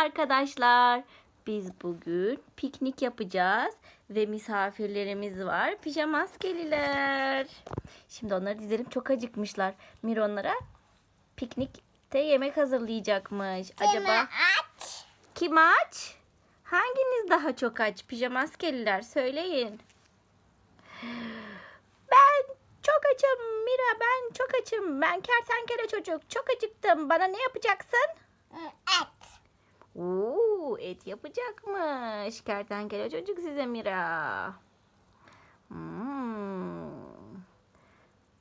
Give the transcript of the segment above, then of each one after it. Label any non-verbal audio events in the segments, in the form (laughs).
arkadaşlar. Biz bugün piknik yapacağız ve misafirlerimiz var. Pijama maskeliler. Şimdi onları dizelim. Çok acıkmışlar. Mir onlara piknikte yemek hazırlayacakmış. Acaba aç. kim aç? Hanginiz daha çok aç? Pijama maskeliler söyleyin. Ben çok açım Mira ben çok açım. Ben kertenkele çocuk. Çok acıktım. Bana ne yapacaksın? Et. Oo, et yapacakmış. Kertenkele çocuk size Mira. Hmm.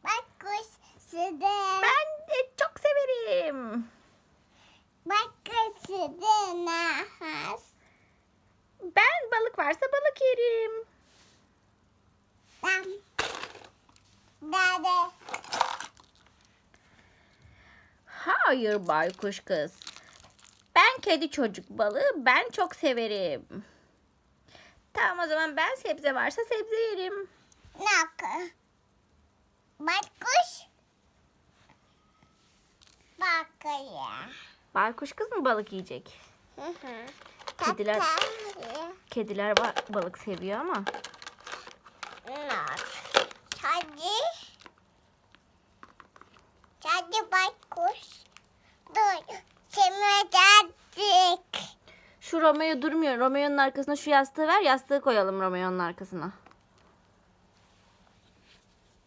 Bak kuş sıdı. Ben et çok severim. Bak kuş sıdı nahas. Ben balık varsa balık yerim. Ben. Dede. Hayır baykuş kız. Kedi çocuk balığı ben çok severim. Tamam o zaman ben sebze varsa sebze yerim. Nak. Bak kuş. Bak ya. Baykuş kız mı balık yiyecek? Hı hı. Kediler-. Kediler ba- balık seviyor ama. Nak. Hadi. Hadi bak kuş. Dur. Şimdi geldik. Şu Romeo durmuyor. Romeo'nun arkasına şu yastığı ver. Yastığı koyalım Romeo'nun arkasına.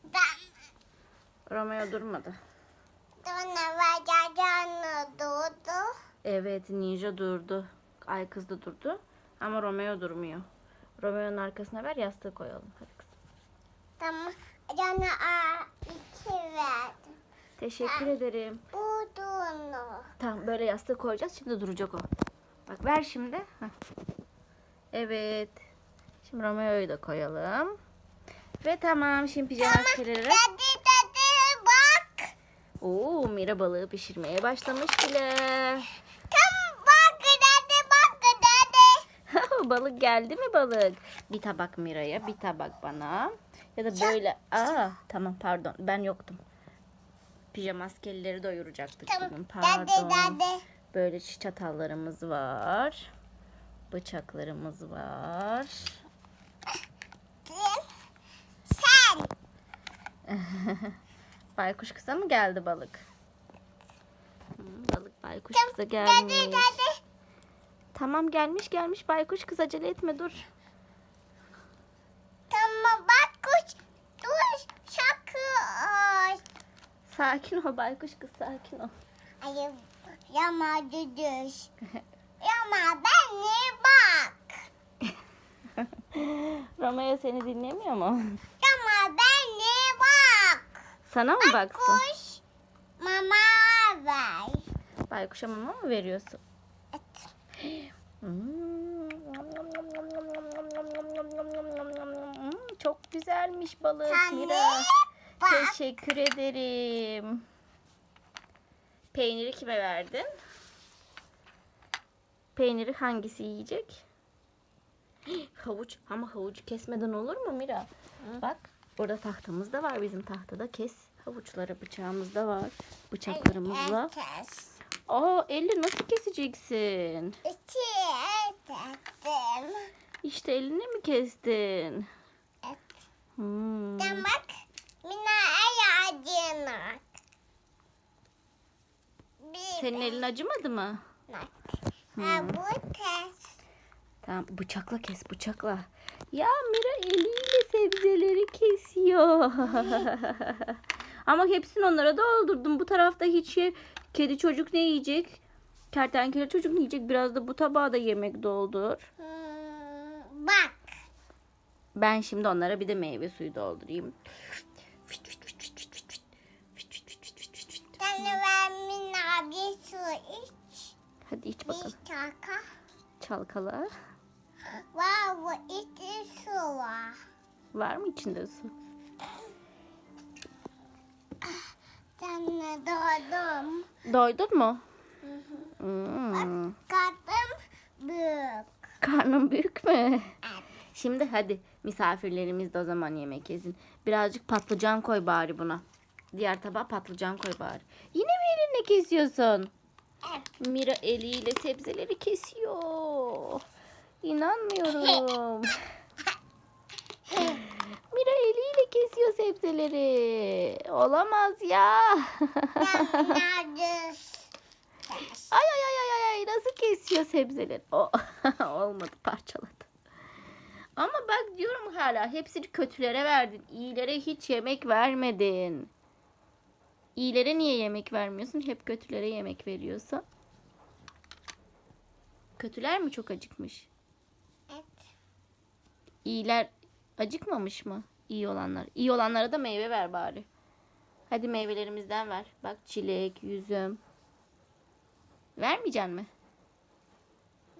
Ben. Romeo durmadı. Durdu. Evet Ninja durdu. Ay kız da durdu. Ama Romeo durmuyor. Romeo'nun arkasına ver yastığı koyalım. Hadi kızım. Tamam. Canı a iki verdim. Teşekkür ederim. Budunu. Tamam böyle yastığı koyacağız. Şimdi duracak o. Bak ver şimdi. Heh. Evet. Şimdi Romeo'yu da koyalım. Ve tamam şimdi pijama maskeleri. Dedi dedi bak. Oo Mira balığı pişirmeye başlamış bile. Tam bak dedi bak dedi. (laughs) balık geldi mi balık? Bir tabak Mira'ya, bir tabak bana. Ya da böyle. Aa tamam pardon ben yoktum. Pijama maskelileri doyuracaktık Tamam. bugün. Pardon. dedi. Böyle çatallarımız var. Bıçaklarımız var. Sen. (laughs) Baykuş kıza mı geldi balık? Hmm, balık baykuş kıza gelmiş. Tamam gelmiş gelmiş baykuş kız acele etme dur. Tamam bak kuş. Dur şakı. Sakin ol baykuş kız sakin ol. Ay yama düdüş. (laughs) Yama ben ne bak. (laughs) Romeo seni dinlemiyor mu? Yama ben ne bak. Sana mı baksın? Kuş. Mama ver. Baykuşa mama mı veriyorsun? Et. Hmm, Çok güzelmiş balık Sen Mira. ne bak. Teşekkür ederim. Peyniri kime verdin? Peyniri hangisi yiyecek? (gasps) Havuç ama havucu kesmeden olur mu Mira? Bak burada tahtamız da var bizim tahtada kes havuçları bıçağımız da var bıçaklarımızla. Aa elle nasıl keseceksin? İşte eline mi kestin? Et. Hmm. Bak. Mina ayağına. Bir Senin elin acımadı mı? Ha, bu test. Tamam bıçakla kes bıçakla. Ya Mira eliyle sebzeleri kesiyor. (laughs) Ama hepsini onlara doldurdum. Bu tarafta hiç ye- kedi çocuk ne yiyecek? Kertenkele çocuk ne yiyecek? Biraz da bu tabağa da yemek doldur. Hmm, bak. Ben şimdi onlara bir de meyve suyu doldurayım. Sen ver Mina bir su iç. Hadi iç bakalım. Bir çaka. Çalkala. Var bu içi su var. Var mı içinde su? Sen de doğdum. Doydun mu? Hmm. Kadın büyük. Karnın büyük mü? Evet. Şimdi hadi misafirlerimiz de o zaman yemek yesin. Birazcık patlıcan koy bari buna. Diğer tabağa patlıcan koy bari. Yine mi elinle kesiyorsun? Mira eliyle sebzeleri kesiyor. İnanmıyorum. (laughs) Mira eliyle kesiyor sebzeleri. Olamaz ya. (laughs) Ay ay ay ay ay nasıl kesiyor sebzeleri? O (laughs) olmadı parçaladı. Ama bak diyorum hala hepsini kötülere verdin. İyilere hiç yemek vermedin. İyilere niye yemek vermiyorsun? Hep kötülere yemek veriyorsun. Kötüler mi çok acıkmış? Evet. İyiler acıkmamış mı? İyi olanlar. İyi olanlara da meyve ver bari. Hadi meyvelerimizden ver. Bak çilek, yüzüm. Vermeyeceksin mi?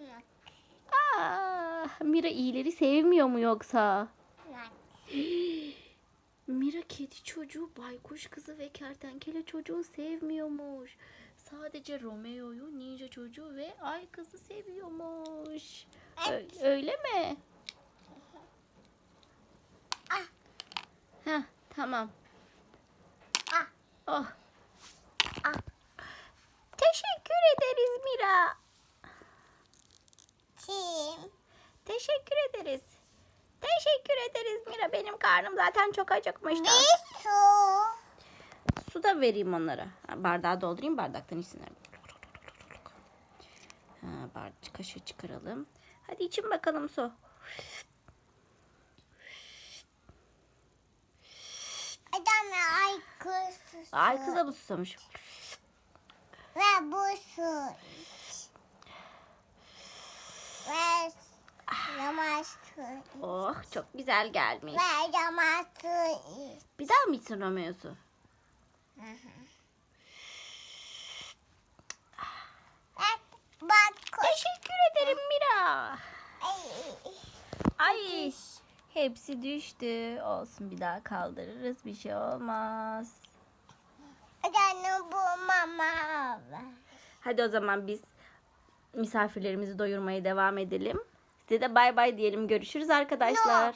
Yok. Aa, Mira iyileri sevmiyor mu yoksa? Yok. (gasps) (gasps) Mira kedi çocuğu, baykuş kızı ve kertenkele çocuğu sevmiyormuş. Sadece Romeo'yu, ninja çocuğu ve ay kızı seviyormuş. Ö- öyle mi? Ah. Heh, tamam. Ah. Oh. Ah. Teşekkür ederiz Mira. Kim? Teşekkür ederiz. Teşekkür ederiz Mira. Benim karnım zaten çok acıkmıştı. Bir su. Su da vereyim onlara. Bardağı doldurayım bardaktan içsinler. Ha, bar kaşığı çıkaralım. Hadi için bakalım su. Adam ay kız. Ay kıza bu susamış. Ve bu su. Ve iç. Oh çok güzel gelmiş. İç. Bir daha mı içsin? Bak. Teşekkür ederim Mira. Ay. Ay hepsi düştü. Olsun bir daha kaldırırız. Bir şey olmaz. Adam bu mama. Hadi o zaman biz misafirlerimizi doyurmaya devam edelim. Size de bay bay diyelim. Görüşürüz arkadaşlar. Yok.